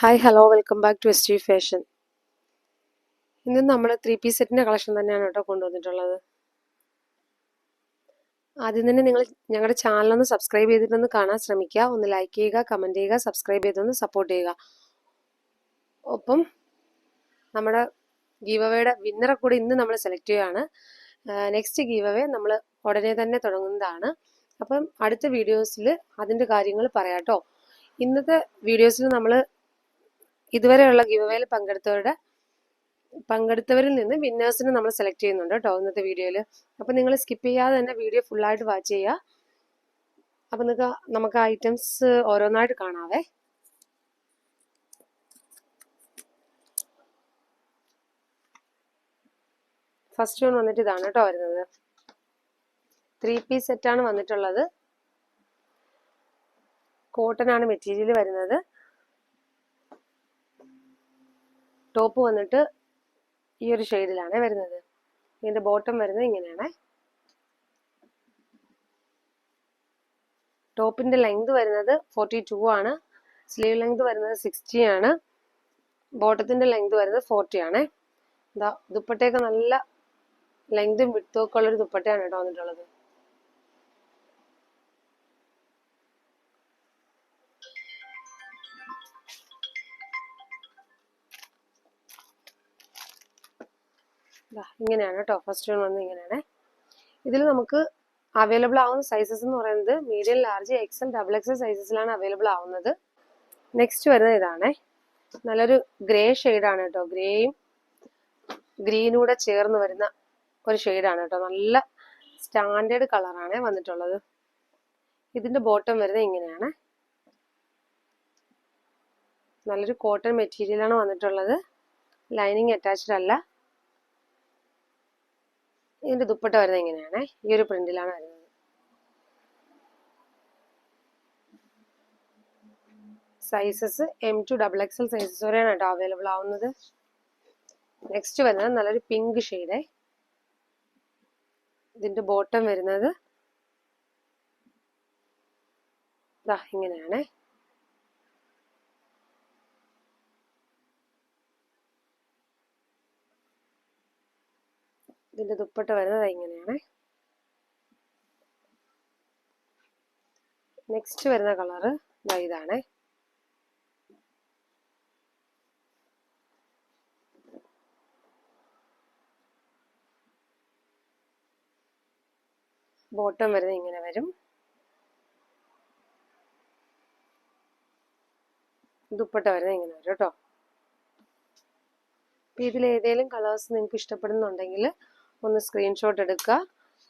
Hi hello welcome back to S T fashion ഇന്ന് നമ്മൾ three piece സെറ്റിന്റെ collection തന്നെയാണ് കേട്ടോ കൊണ്ടുവന്നിട്ടുള്ളത്. ആദ്യം തന്നെ നിങ്ങൾ ഞങ്ങളുടെ ചാനലൊന്ന് സബ്സ്ക്രൈബ് ചെയ്തിട്ടൊന്ന് കാണാൻ ശ്രമിക്കുക. ഒന്ന് ലൈക്ക് ചെയ്യുക കമന്റ് ചെയ്യുക സബ്സ്ക്രൈബ് ചെയ്തൊന്ന് സപ്പോർട്ട് ചെയ്യുക. ഒപ്പം നമ്മുടെ ഗീവ് അവയുടെ വിന്നറെ കൂടി ഇന്ന് നമ്മൾ സെലക്ട് ചെയ്യുകയാണ്. നെക്സ്റ്റ് ഗീവ് അവേ നമ്മൾ ഉടനെ തന്നെ തുടങ്ങുന്നതാണ്. അപ്പം അടുത്ത വീഡിയോസിൽ അതിന്റെ കാര്യങ്ങൾ പറയാം കേട്ടോ. ഇന്നത്തെ വീഡിയോസിൽ നമ്മൾ ഇതുവരെയുള്ള ഗിവ് അവേയിൽ പങ്കെടുത്തവരുടെ പങ്കെടുത്തവരിൽ നിന്ന് വിന്നേഴ്സിനെ നമ്മൾ സെലക്ട് ചെയ്യുന്നുണ്ട് കേട്ടോ ഇന്നത്തെ വീഡിയോയിൽ അപ്പം നിങ്ങൾ സ്കിപ്പ് ചെയ്യാതെ തന്നെ വീഡിയോ ഫുള്ളായിട്ട് വാച്ച് ചെയ്യുക. അപ്പം നിങ്ങൾക്ക് നമുക്ക് ഐറ്റംസ് ഓരോന്നായിട്ട് കാണാവേ. ഫസ്റ്റ് വൺ വന്നിട്ട് ഇതാണ് കേട്ടോ വരുന്നത്. ത്രീ പീസ് സെറ്റാണ് വന്നിട്ടുള്ളത്. കോട്ടൺ ആണ് മെറ്റീരിയൽ വരുന്നത്. ടോപ്പ് വന്നിട്ട് ഈ ഒരു ഷെയ്ഡിലാണ് വരുന്നത്. ഇതിന്റെ ബോട്ടം വരുന്നത് ഇങ്ങനെയാണ്. ടോപ്പിന്റെ ലെങ്ത് വരുന്നത് ഫോർട്ടി ടു ആണ്. സ്ലീവ് ലെങ്ത് വരുന്നത് സിക്സ്റ്റി ആണ്. ബോട്ടത്തിന്റെ ലെങ്ത് വരുന്നത് ഫോർട്ടി ആണ്. ദുപ്പട്ടയൊക്കെ നല്ല ലെങ്തും വിട്ടുമൊക്കെ ഉള്ളൊരു ദുപ്പട്ടയാണ് കേട്ടോ വന്നിട്ടുള്ളത്. ഇങ്ങനെയാണ് കേട്ടോ. ഫസ്റ്റ് വൺ വന്ന് ഇങ്ങനെയാണ്. ഇതിൽ നമുക്ക് അവൈലബിൾ ആവുന്ന സൈസസ് എന്ന് പറയുന്നത് medium large XL double XL സൈസസിലാണ് available ആവുന്നത്. നെക്സ്റ്റ് വരുന്നത് ഇതാണേ. നല്ലൊരു ഗ്രേ ഷെയ്ഡാണ് കേട്ടോ. ഗ്രേയും ഗ്രീനും കൂടെ ചേർന്ന് വരുന്ന ഒരു ഷെയ്ഡാണ് കേട്ടോ. നല്ല സ്റ്റാൻഡേർഡ് കളറാണ് വന്നിട്ടുള്ളത്. ഇതിന്റെ ബോട്ടം വരുന്നത് ഇങ്ങനെയാണ്. നല്ലൊരു കോട്ടൺ മെറ്റീരിയലാണ് വന്നിട്ടുള്ളത്. ലൈനിങ് അറ്റാച്ച്ഡ് അല്ല. ഇതിന്റെ ദുപ്പട്ട വരുന്നത് ഇങ്ങനെയാണ് ഈ ഒരു പ്രിന്റിലാണ് വരുന്നത്. Sizes M to double XL sizes വരെയാണ് കേട്ടോ അവൈലബിൾ ആവുന്നത്. നെക്സ്റ്റ് വരുന്നത് നല്ലൊരു പിങ്ക് ഷെയ്ഡ് ഇതിന്റെ ബോട്ടം വരുന്നത് ഇങ്ങനെയാണ്. ഇതിന്റെ ദുപ്പട്ട വരുന്നത് ഇങ്ങനെയാണ്. നെക്സ്റ്റ് വരുന്ന കളറ് ഇതാണ്. ബോട്ടം വരുന്നത് ഇങ്ങനെ വരും. ദുപ്പട്ട വരുന്നത് ഇങ്ങനെ വരും കേട്ടോ. ഇതിൽ ഏതെങ്കിലും കളേഴ്സ് നിങ്ങൾക്ക് ഇഷ്ടപ്പെടുന്നുണ്ടെങ്കിൽ ഒന്ന് സ്ക്രീൻഷോട്ട് എടുക്കുക.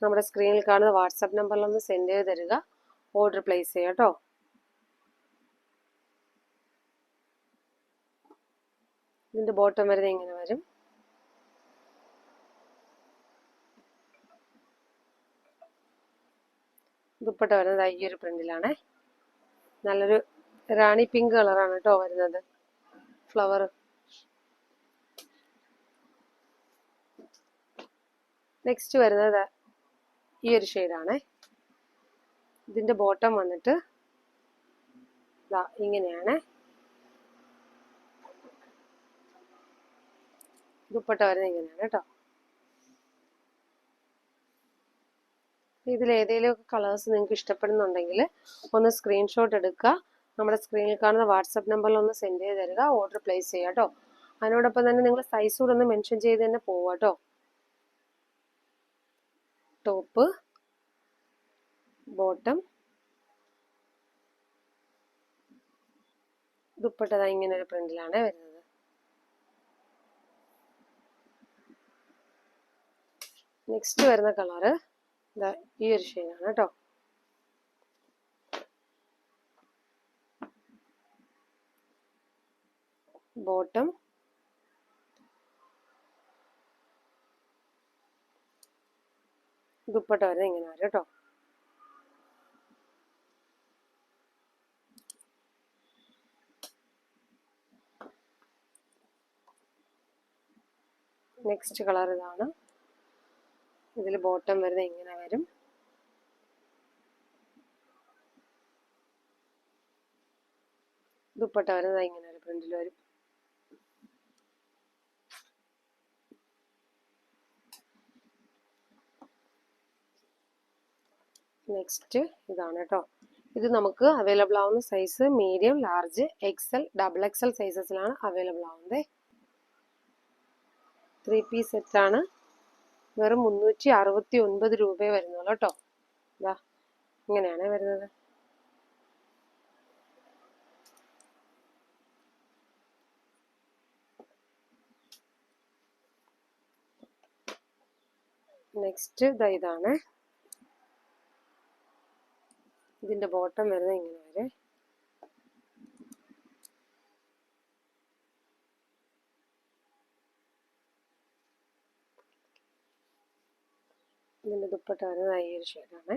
നമ്മുടെ സ്ക്രീനിൽ കാണുന്ന വാട്സാപ്പ് നമ്പറിൽ ഒന്ന് സെൻഡ് ചെയ്ത് തരിക. ഓർഡർ പ്ലേസ് ചെയ്യുക കേട്ടോ ഇതിന്റെ ബോട്ടം വരുന്നത് ഇങ്ങനെ വരും. ദുപ്പട്ട വരുന്നത് ഈ ഒരു പ്രിന്റിലാണേ നല്ലൊരു റാണി പിങ്ക് കളറാണ് കേട്ടോ വരുന്നത്. ഫ്ലവർ നെക്സ്റ്റ് വരുന്നത് ഈ ഒരു ഷെയ്ഡാണ് ഇതിന്റെ ബോട്ടം വന്നിട്ട് ഇങ്ങനെയാണ്. ദുപ്പട്ട വരുന്നത് ഇങ്ങനെയാണ് കേട്ടോ. ഇതിൽ ഏതെങ്കിലും കളേഴ്സ് നിങ്ങൾക്ക് ഇഷ്ടപ്പെടുന്നുണ്ടെങ്കിൽ ഒന്ന് സ്ക്രീൻഷോട്ട് എടുക്കുക. നമ്മുടെ സ്ക്രീനിൽ കാണുന്ന വാട്സപ്പ് നമ്പറിൽ ഒന്ന് സെൻഡ് ചെയ്ത് തരിക. ഓർഡർ പ്ലേസ് ചെയ്യുക കേട്ടോ. അതിനോടൊപ്പം തന്നെ നിങ്ങൾ സൈസ് കൂടെ ഒന്ന് മെൻഷൻ ചെയ്ത് തന്നെ പോവുക കേട്ടോ. Top bottom. ദുപ്പട്ട ഇങ്ങനെ ഒരു പ്രിന്റിലാണ് വരുന്നത്. നെക്സ്റ്റ് വരുന്ന കളറ് ഈ ഒരു ഷെയ്ഡാണ് കേട്ടോ ബോട്ടം. ദുപ്പട്ട വരുന്നത് ഇങ്ങനെ വരും കേട്ടോ. നെക്സ്റ്റ് കളർ ഇതാണ്. ഇതിൽ ബോട്ടം വരുന്നത് ഇങ്ങനെ വരും. ദുപ്പട്ട വരുന്നത് ഇങ്ങനെ ഒരു പ്രിന്റിൽ വരും. നെക്സ്റ്റ് ഇതാണ് കേട്ടോ ഇത് നമുക്ക് അവൈലബിൾ ആവുന്ന size medium large XL double XL സൈസസിലാണ് available ആവുന്നത്. ത്രീ പീസ് സെറ്റാണ് വെറും മുന്നൂറ്റി അറുപത്തി ഒൻപത് രൂപയെ വരുന്നുള്ളൂ കേട്ടോ ഇതാ ഇങ്ങനെയാണ് വരുന്നത്. നെക്സ്റ്റ് ഇതാ ഇതാണ്. ഇതിന്റെ ബോട്ടം വരുന്നത് ഇങ്ങനെ വരെ. ഇതിന്റെ ദുപ്പട്ട വരുന്നത് ഈ ഷെയ്ഡാണ്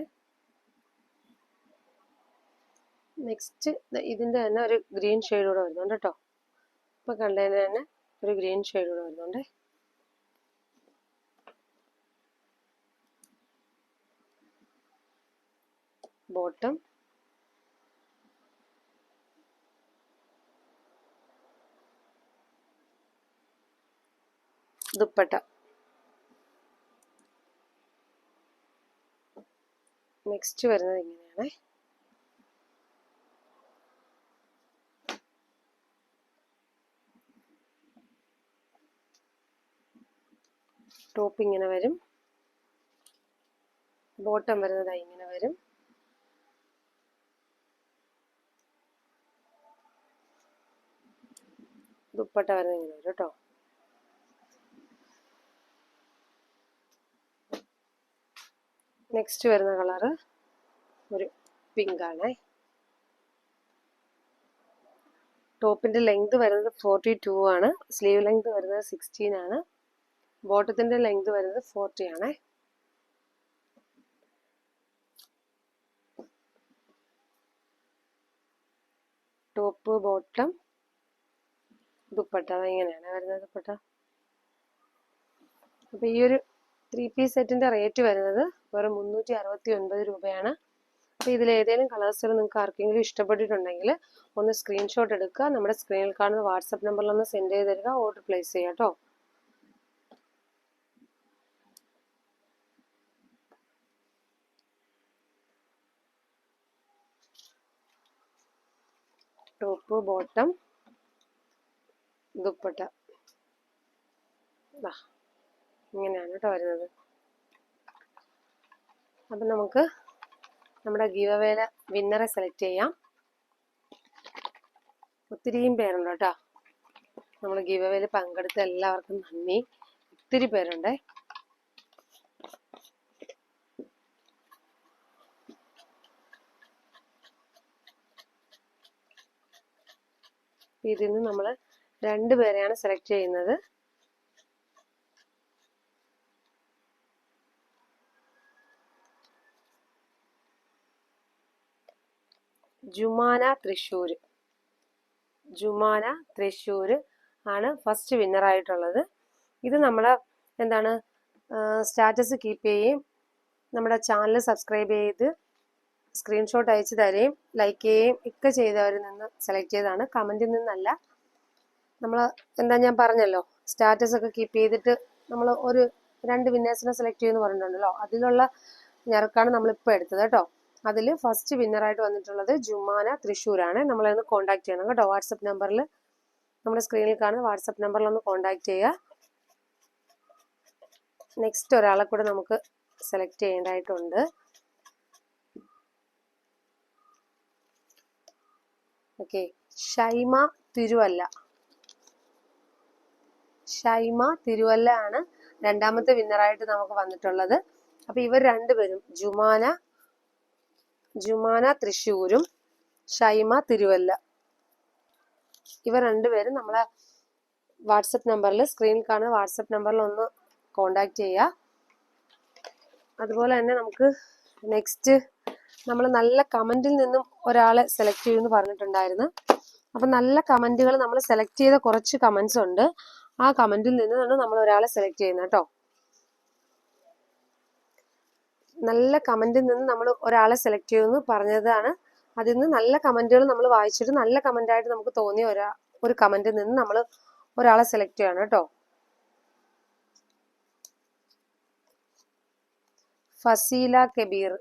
നെക്സ്റ്റ് ഇതിന്റെ തന്നെ ഒരു ഗ്രീൻ ഷെയ്ഡ് കൂടെ വരുന്നുണ്ട് കേട്ടോ ഇപ്പൊ കണ്ടതിന് തന്നെ ഒരു ഗ്രീൻ ഷെയ്ഡ് കൂടെ വരുന്നുണ്ട്. ബോട്ടം ദുപ്പട്ട. നെക്സ്റ്റ് വരുന്നത് ഇങ്ങനെയാണ്. ടോപ്പ് ഇങ്ങനെ വരും. ബോട്ടം വരുന്നത് ഇങ്ങനെ വരും. ദുപ്പട്ട വരുന്നത് ഇങ്ങനെ വരും കേട്ടോ. നെക്സ്റ്റ് വരുന്ന കളറ് ഒരു പിങ്ക് ആണ്. ടോപ്പിന്റെ ലെങ്ത് വരുന്നത് ഫോർട്ടി ടു ആണ്. സ്ലീവ് ലെങ്ത് വരുന്നത് സിക്സ്റ്റീൻ ആണ്. ബോട്ടത്തിന്റെ ലെങ്ത് വരുന്നത് ഫോർട്ടി ആണ്. ടോപ്പ് ബോട്ടം ദുപ്പട്ട ഇങ്ങനെയാണ് വരുന്നത് ദുപ്പട്ട. അപ്പൊ ഈ ഒരു ത്രീ പീസ് സെറ്റിന്റെ റേറ്റ് വരുന്നത് വെറും മുന്നൂറ്റി അറുപത്തി ഒൻപത് രൂപയാണ്. അപ്പൊ ഇതിൽ ഏതെങ്കിലും കളേഴ്സുകൾ നിങ്ങൾക്ക് ആർക്കെങ്കിലും ഇഷ്ടപ്പെട്ടിട്ടുണ്ടെങ്കിൽ ഒന്ന് സ്ക്രീൻഷോട്ട് എടുക്കുക. നമ്മുടെ സ്ക്രീനിൽ കാണുന്ന വാട്സപ്പ് നമ്പറിൽ ഒന്ന് സെൻഡ് ചെയ്ത് തരിക. ഓർഡർ പ്ലേസ് ചെയ്യാം കേട്ടോ. Top bottom dupatta. ഇങ്ങനെയാണ് കേട്ടോ വരുന്നത്. അപ്പം നമുക്ക് നമ്മുടെ ഗീവവേല വിന്നറെ സെലക്ട് ചെയ്യാം. ഒത്തിരിയും പേരുണ്ട് കേട്ടോ നമ്മൾ ഗീവവേല പങ്കെടുത്ത എല്ലാവർക്കും നന്ദി. ഒത്തിരി പേരുണ്ട്. ഇതിൽ നിന്ന് നമ്മൾ രണ്ട് പേരെയാണ് സെലക്ട് ചെയ്യുന്നത്. ജുമാന തൃശ്ശൂർ ജുമാന തൃശ്ശൂർ ആണ് ഫസ്റ്റ് വിന്നർ ആയിട്ടുള്ളത്. ഇത് നമ്മൾ എന്താണ് സ്റ്റാറ്റസ് കീപ്പ് ചെയ്യുകയും നമ്മുടെ ചാനൽ സബ്സ്ക്രൈബ് ചെയ്ത് സ്ക്രീൻഷോട്ട് അയച്ചു തരുകയും ലൈക്ക് ചെയ്യുകയും ഒക്കെ ചെയ്തവരിൽ നിന്ന് സെലക്ട് ചെയ്തതാണ്. കമന്റിൽ നിന്നല്ല നമ്മൾ എന്താ ഞാൻ പറഞ്ഞല്ലോ സ്റ്റാറ്റസ് ഒക്കെ കീപ്പ് ചെയ്തിട്ട് നമ്മൾ ഒരു രണ്ട് വിന്നേഴ്സിനെ സെലക്ട് ചെയ്യുമെന്ന് പറഞ്ഞിട്ടുണ്ടല്ലോ. അതിലുള്ള ഞെറുക്കാണ് നമ്മളിപ്പോൾ എടുത്തത് കേട്ടോ. അതിൽ ഫസ്റ്റ് വിന്നറായിട്ട് വന്നിട്ടുള്ളത് ജുമാന തൃശ്ശൂരാണ്. നമ്മളൊന്ന് കോൺടാക്ട് ചെയ്യണം കേട്ടോ. വാട്സപ്പ് നമ്പറിൽ നമ്മുടെ സ്ക്രീനിൽ കാണുന്ന വാട്സപ്പ് നമ്പറിൽ ഒന്ന് കോൺടാക്ട് ചെയ്യുക. നെക്സ്റ്റ് ഒരാളെ കൂടെ നമുക്ക് സെലക്ട് ചെയ്യേണ്ടതായിട്ടുണ്ട്. ഓക്കെ ഷൈമ തിരുവല്ല. ഷൈമ തിരുവല്ല ആണ് രണ്ടാമത്തെ വിന്നറായിട്ട് നമുക്ക് വന്നിട്ടുള്ളത്. അപ്പൊ ഇവർ രണ്ടുപേരും ജുമാന ജുമാന തൃശ്ശൂരും ഷൈമ തിരുവല്ല. ഇവർ രണ്ടുപേരും നമ്മളെ വാട്സപ്പ് നമ്പറിൽ സ്ക്രീനിൽ കാണുന്ന വാട്സപ്പ് നമ്പറിൽ ഒന്ന് കോണ്ടാക്ട് ചെയ്യുക. അതുപോലെ തന്നെ നമുക്ക് നെക്സ്റ്റ് നമ്മൾ നല്ല കമന്റിൽ നിന്നും ഒരാളെ സെലക്ട് ചെയ്യുമെന്ന് പറഞ്ഞിട്ടുണ്ടായിരുന്നു. അപ്പം നല്ല കമന്റുകൾ നമ്മൾ സെലക്ട് ചെയ്ത കുറച്ച് കമന്റ്സ് ഉണ്ട്. ആ കമന്റിൽ തന്നെ നമ്മൾ ഒരാളെ സെലക്ട് ചെയ്യുന്നത് കേട്ടോ. നല്ല കമന്റിൽ നിന്ന് നമ്മൾ ഒരാളെ സെലക്ട് ചെയ്യുമെന്ന് പറഞ്ഞതാണ്. അതിൽ നിന്ന് നല്ല കമന്റുകൾ നമ്മൾ വായിച്ചിട്ട് നല്ല കമന്റ് ആയിട്ട് നമുക്ക് തോന്നിയ ഒരാ ഒരു കമന്റിൽ നിന്ന് നമ്മൾ ഒരാളെ സെലക്ട് ചെയ്യണം കേട്ടോ. ഫസീല കബീർ.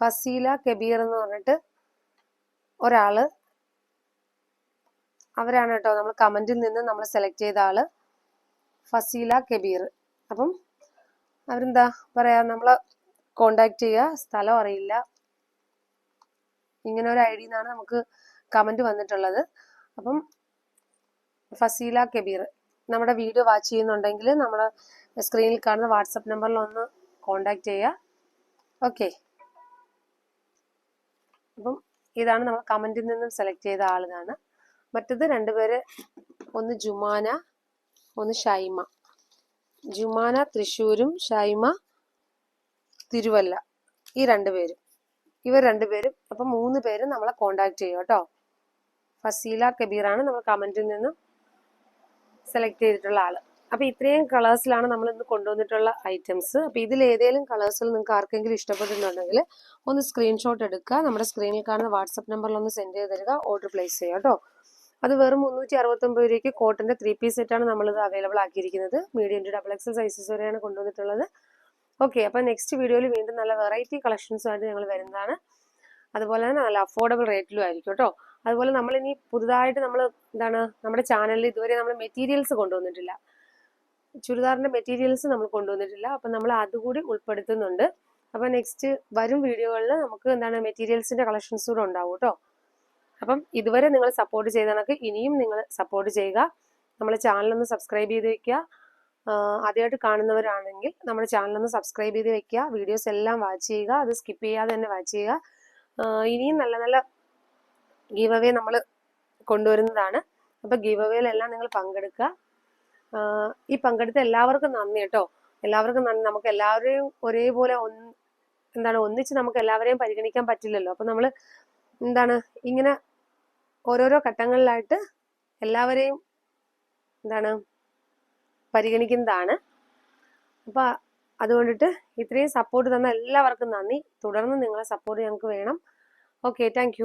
ഫസീല കബീർ എന്ന് പറഞ്ഞിട്ട് ഒരാൾ അവരാണ് കേട്ടോ നമ്മൾ കമന്റിൽ നിന്ന് നമ്മൾ സെലക്ട് ചെയ്ത ആൾ. ഫസീല കബീർ. അപ്പം അവരെന്താ പറയാ? നമ്മളെ കോണ്ടാക്ട് ചെയ്യുക. സ്ഥലം അറിയില്ല. ഇങ്ങനെ ഒരു ഐ നിന്നാണ് നമുക്ക് കമന്റ് വന്നിട്ടുള്ളത്. അപ്പം ഫസീല കബീർ നമ്മുടെ വീഡിയോ വാച്ച് ചെയ്യുന്നുണ്ടെങ്കിൽ നമ്മുടെ സ്ക്രീനിൽ കാണുന്ന വാട്സപ്പ് നമ്പറിൽ ഒന്ന് കോണ്ടാക്ട് ചെയ്യുക. ഓക്കെ അപ്പം ഇതാണ് നമ്മൾ കമന്റിൽ നിന്നും സെലക്ട് ചെയ്ത ആളിതാണ് മറ്റത് രണ്ടുപേര് ഒന്ന് ജുമാന ഒന്ന് ഷൈമ. ജുമാന തൃശ്ശൂരും ഷൈമ തിരുവല്ല. ഈ രണ്ടുപേരും ഇവർ രണ്ടുപേരും അപ്പൊ മൂന്ന് പേരും നമ്മളെ കോണ്ടാക്ട് ചെയ്യും കേട്ടോ. ഫസീല കബീറാണ് നമ്മൾ കമന്റിൽ നിന്ന് സെലക്ട് ചെയ്തിട്ടുള്ള ആൾ. അപ്പൊ ഇത്രയും കളേഴ്സിലാണ് നമ്മൾ ഇന്ന് കൊണ്ടുവന്നിട്ടുള്ള ഐറ്റംസ് അപ്പൊ ഇതിൽ ഏതെങ്കിലും കളേഴ്സിൽ നിങ്ങൾക്ക് ആർക്കെങ്കിലും ഇഷ്ടപ്പെട്ടിട്ടുണ്ടെങ്കിൽ ഒന്ന് സ്ക്രീൻഷോട്ട് എടുക്കുക. നമ്മുടെ സ്ക്രീനിൽ കാണുന്ന വാട്സപ്പ് നമ്പറിൽ ഒന്ന് സെൻഡ് ചെയ്ത് തരിക. ഓർഡർ പ്ലേസ് ചെയ്യുക കേട്ടോ. അത് വെറും മുന്നൂറ്റി അറുപത്തൊമ്പത് രൂപയ്ക്ക് കോട്ടന്റെ ത്രീ പീസ് സെറ്റാണ് നമ്മളിത് available ആക്കിയിരിക്കുന്നത്. Medium to double XL sizes വരെയാണ് കൊണ്ടുവന്നിട്ടുള്ളത്. ഓക്കെ അപ്പൊ നെക്സ്റ്റ് വീഡിയോയിൽ വീണ്ടും നല്ല വെറൈറ്റി കളക്ഷൻസുമായിട്ട് ഞങ്ങൾ വരുന്നതാണ്. അതുപോലെ തന്നെ നല്ല അഫോർഡബിൾ റേറ്റിലും ആയിരിക്കും കേട്ടോ. അതുപോലെ നമ്മൾ ഇനി പുതുതായിട്ട് നമ്മൾ എന്താണ് നമ്മുടെ ചാനലിൽ ഇതുവരെ നമ്മൾ മെറ്റീരിയൽസ് കൊണ്ടുവന്നിട്ടില്ല. ചുരിദാറിന്റെ മെറ്റീരിയൽസ് നമ്മൾ കൊണ്ടുവന്നിട്ടില്ല. അപ്പം നമ്മൾ അതുകൂടി ഉൾപ്പെടുത്തുന്നുണ്ട്. അപ്പം നെക്സ്റ്റ് വരും വീഡിയോകളിൽ നമുക്ക് എന്താണ് മെറ്റീരിയൽസിന്റെ കളക്ഷൻസ് കൂടെ ഉണ്ടാവും കേട്ടോ. അപ്പം ഇതുവരെ നിങ്ങൾ സപ്പോർട്ട് ചെയ്ത കണക്ക് ഇനിയും നിങ്ങൾ സപ്പോർട്ട് ചെയ്യുക. നമ്മുടെ ചാനലൊന്ന് സബ്സ്ക്രൈബ് ചെയ്ത് വെക്കുക. ആദ്യമായിട്ട് കാണുന്നവരാണെങ്കിൽ നമ്മുടെ ചാനലൊന്ന് സബ്സ്ക്രൈബ് ചെയ്ത് വെക്കുക. വീഡിയോസ് എല്ലാം വാച്ച് ചെയ്യുക. അത് സ്കിപ്പ് ചെയ്യാതെ തന്നെ വാച്ച് ചെയ്യുക. ഇനിയും നല്ല നല്ല ഗീവ് അവേ നമ്മൾ കൊണ്ടുവരുന്നതാണ്. അപ്പോൾ ഗീവ് അവേയിലെല്ലാം നിങ്ങൾ പങ്കെടുക്കുക. ഈ പങ്കെടുത്ത എല്ലാവർക്കും നന്ദി കേട്ടോ. എല്ലാവർക്കും നന്ദി. നമുക്ക് എല്ലാവരെയും ഒരേപോലെ ഒന്ന് എന്താണ് ഒന്നിച്ച് നമുക്ക് എല്ലാവരെയും പരിഗണിക്കാൻ പറ്റില്ലല്ലോ. അപ്പം നമ്മൾ എന്താണ് ഇങ്ങനെ ഓരോരോ ഘട്ടങ്ങളിലായിട്ട് എല്ലാവരെയും എന്താണ് പരിഗണിക്കുന്നതാണ്. അപ്പൊ അതുകൊണ്ടിട്ട് ഇത്രയും സപ്പോർട്ട് തന്ന എല്ലാവർക്കും നന്ദി. തുടർന്ന് നിങ്ങളെ സപ്പോർട്ട് ഞങ്ങൾക്ക് വേണം. Okay thank